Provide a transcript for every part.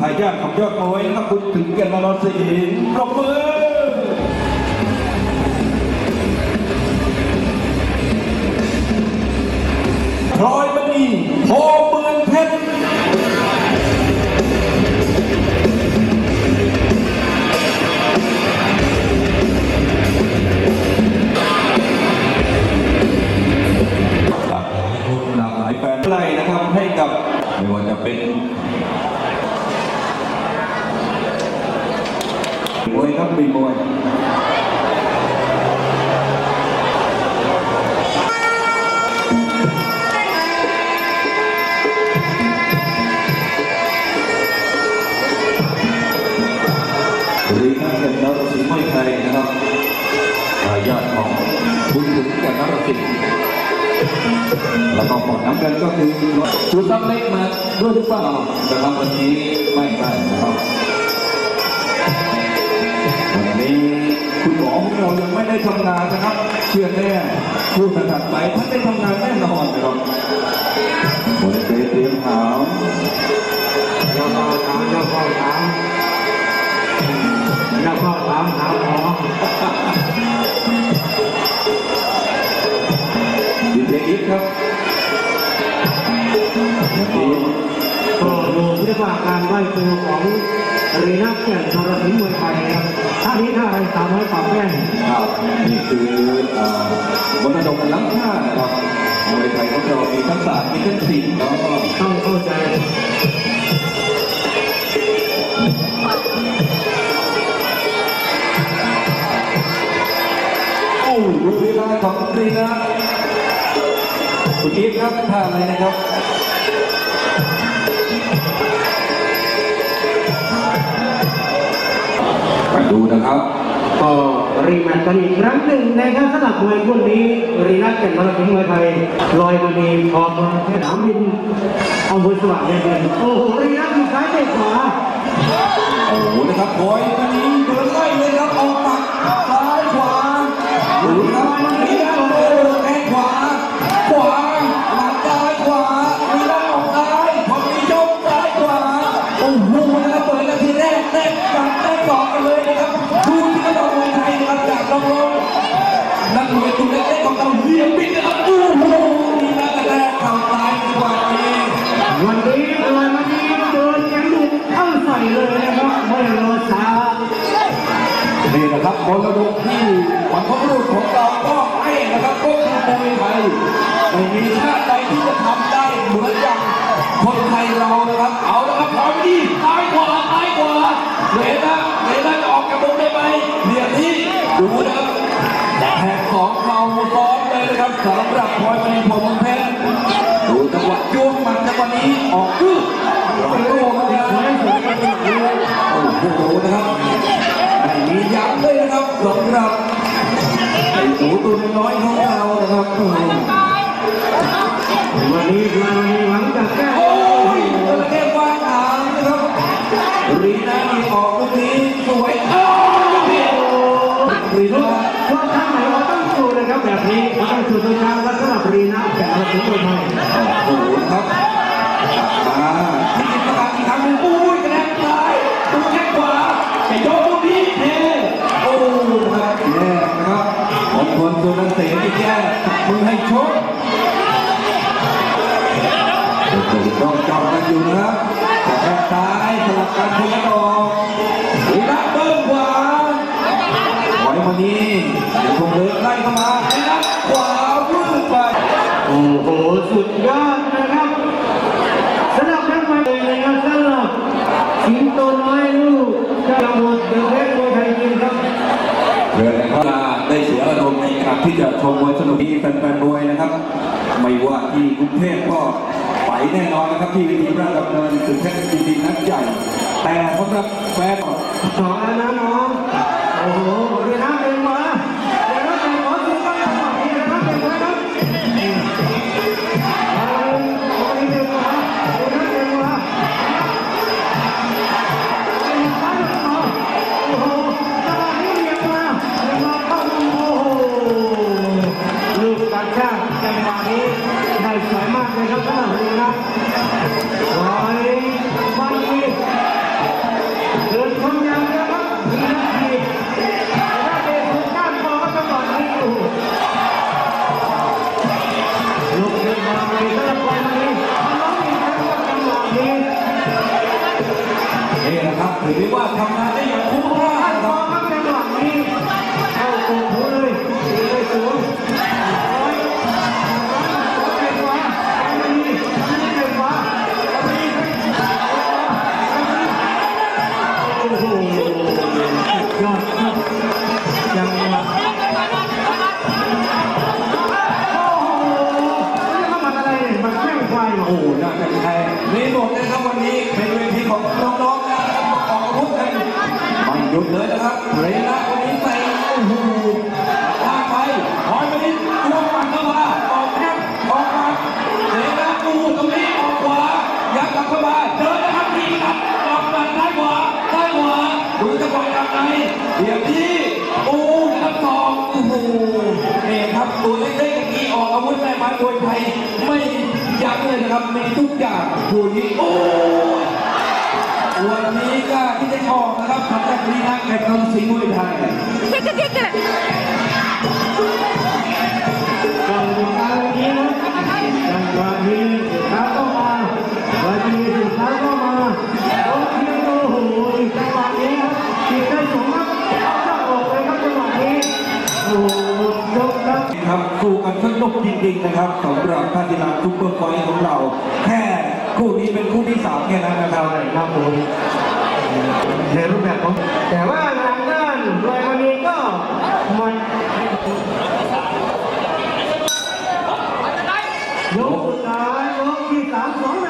ทายาทของยอดมวยนะครับคุณถึงแก่นนรสิงห์ปรบมือพลอยมณีโพเมืองเพชรหลากหลายแฟนไล่นะครับให้กับไม่ว่าจะเป็น มวยครับมีมวยรีน่าเป็นนรสิงห์ไม่ไทยนะครับทายาทของคุณถึงแก่นรสิงห์แล้วก็ฝั่งน้ำเงินก็คือชูซับเล็กมาด้วยหรือเปล่านะครับวันนี้ไม่ได้นะครับ วันนี้คุณหมอของเรายังไม่ได้ทำงานนะครับ เชื่อแน่พูดถัดไปท่านได้ทำงานแน่นอนนะครับบริเวณเตรียมถามยาเข้าถามยาเข้าถามยาเข้าถามหาหมอดีเจอีกครับวันนี้ก็ดูเรียกว่าการไหว้ครูของรีนักแก่นนรสิงห์มวยไทยนะครับท่านี้ท่าอะไรสามร้อยปรับแป้งครับนี่คืออ่าวัฒนธรรมล้ำค่านะครับมวยไทยของเรามีทั้งศาสตร์มีทั้งศิลป์แล้วก็ต้องเข้าใจโอ้ดูเวลาของดีนะคุณอีฟครับท่าอะไรนะครับ ไปดูนะครับ ก็รีแมตช์กันอีกครั้งหนึ่งนะครับสำหรับมวยคู่นี้รีนักแก่นนรสิงห์มวยไทยลอยมาดีพอมาแค่สนามบินเอาบุญสว่างแดนดินโอ้โหรีนักอยู่ซ้ายเตะขวาโอ้โหนะครับบอยวันนี้เดินไล่เลยครับออกตักซ้ายขวาดูนะครับวันนี้นะโอ้แข้งขวาขวาหลังซ้ายขวามีด้านออกซ้ายพอมียกซ้ายขวาโอ้โหนะครับเปิดนาทีแรกแรกจับแรกสองกันเลย นะครับจากน้องๆนักมวยตัวเล็กๆของเราเรียงบิดนะครับโอ้โหนี่นะแต่แรกเข่าซ้ายจังหวะนี้วันนี้ลอยมาดีเดินยังดุเข้าใส่เลยนะครับไม่รอช้านี่นะครับมรดกที่บรรพบุรุษของเราก็ให้นะครับก็คือมวยไทยไม่มีชาติใดที่จะทำได้เหมือนอย่างคนไทยเรานะครับ เอาละครับพร้อมดีซ้ายขวาซ้ายขวาเหลนะเหลนะ จะออกจากวงได้ไหมเหลี่ยมที่ดูนะครับแหกของเขาซ้อนเลยนะครับสำหรับพลอยมณีพรหมเพชรดูจังหวะโยกมันจังหวะนี้ออกอื้อโลกนะครับโอ้โหนะครับไม่มีย้ำเลยนะครับสำหรับไอ้หนูตัวน้อยของเรานะครับวันนี้ลอยมาดีหวังจะแก้ แบบนี้เราต้องสู้ตรงกลางและสำหรับรีนะแก่เราถึงคนไทยโอ้โหครับมาที่กินประกาอีกครั้งหนึ่งอุ้ยกระแทกซ้ายตัวแข้งขวาแต่ยกลูกนี้เทโอ้ครับแย่นะครับของคนตัวนั้นเสียที่แย่มือให้ชกต้องจองกันอยู่นะครับแต่แค่ซ้ายสลับกันทีละดอก ถอยมานี้ยังคงเดินไล่เข้ามาไอ้นักขวาลูกไปโอ้โหสุดยอดนะครับสำหรับนักมวยเลยนะครับสำหรับสิงโตน้อยลูกจ้าหมดเดือดเล็กมวยไทยจริงครับเดินนะครับได้เสียอารมณ์ในการที่จะชมมวยสนุกที่แฟนๆมวยนะครับ ไม่ว่าที่กรุงเทพก็ไปแน่นอนนะครับที่วิธีราชดำเนินถึงแค่จริงๆนัดใหญ่ แต่สำหรับแฟนสองแล้วนะน้อง รือว่าทำ ตัวเล็กๆอย่างนี้ออกอาวุธแม่ไม้มวยไทยไม่ยั้งเลยนะครับมีทุกอย่างคู่นี้โอ้วันนี้ก็ที่ได้ออกนะครับทำจากนี้นักแข่งขันสิงห์มวยไทย กันสนุกจริงๆนะครับสำหรับท่านกีฬาทุกเบอร์ไว้ของเรา แค่คู่นี้เป็นคู่ที่สามแค่นั้นนะครับใช่ครับผมในรูปแบบของแต่ว่าทางด้านรอยวันนี้ก็มันยกสุดท้ายยกที่สามสอง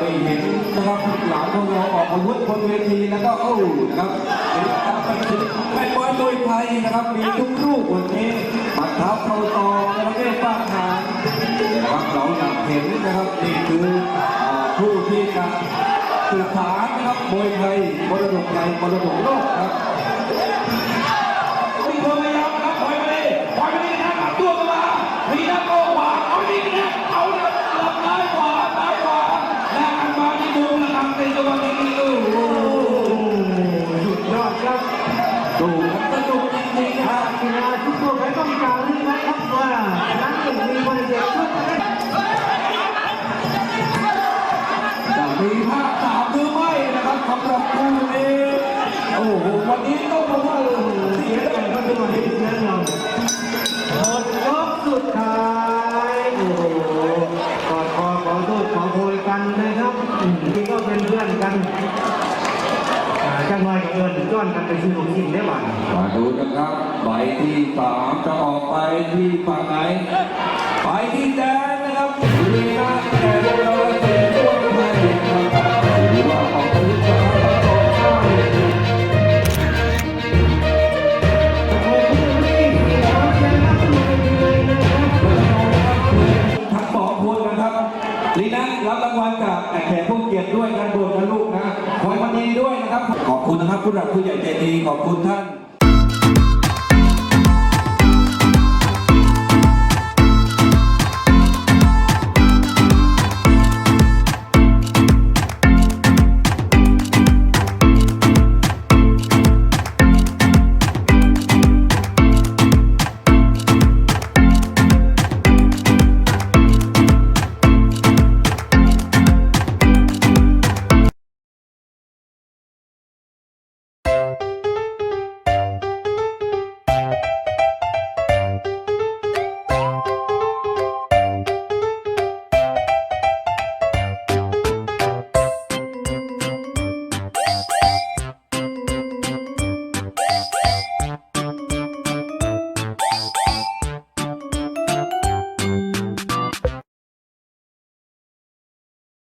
ได้เห็นนะครับหลานของเราออกอาวุธบนเวทีแล้วก็โอ้นะครับเป็นเป็นบอยโดยไทยนะครับ มีทุกลูกวันนี้ปัดเท้าเข้าตองนะครับเรียกฟาดหางนะครับเราอยากเห็นนะครับนี่คือผู้ที่จะสืบสานนะครับมวยไทยมรดกไทยมรดกโลกครับ ดูครับสนุกจริงๆครับทีมงานทุกตัวก็มีการลุ้นนะครับว่านักเตะมีคนเดียวช่วยกันจะมีภาคสามหรือไม่นะครับสำหรับคู่นี้โอ้โหวันนี้ต้องบอกว่าเสียแต่งกนเป็นวัน อนกันไปซื้อของกินได้บ้างมาดูนะครับใบที่สามจะออกไปที่ฝั่งไหนไปที่แดนนะครับลีนาแดนางวัลกับแขกผู้เกียรติด้วยกันด่วนนะลูกนะขอให้มันดีด้วยนะครับ ขอบคุณนะครับผู้หลักผู้ใหญ่ใจดีขอบคุณท่าน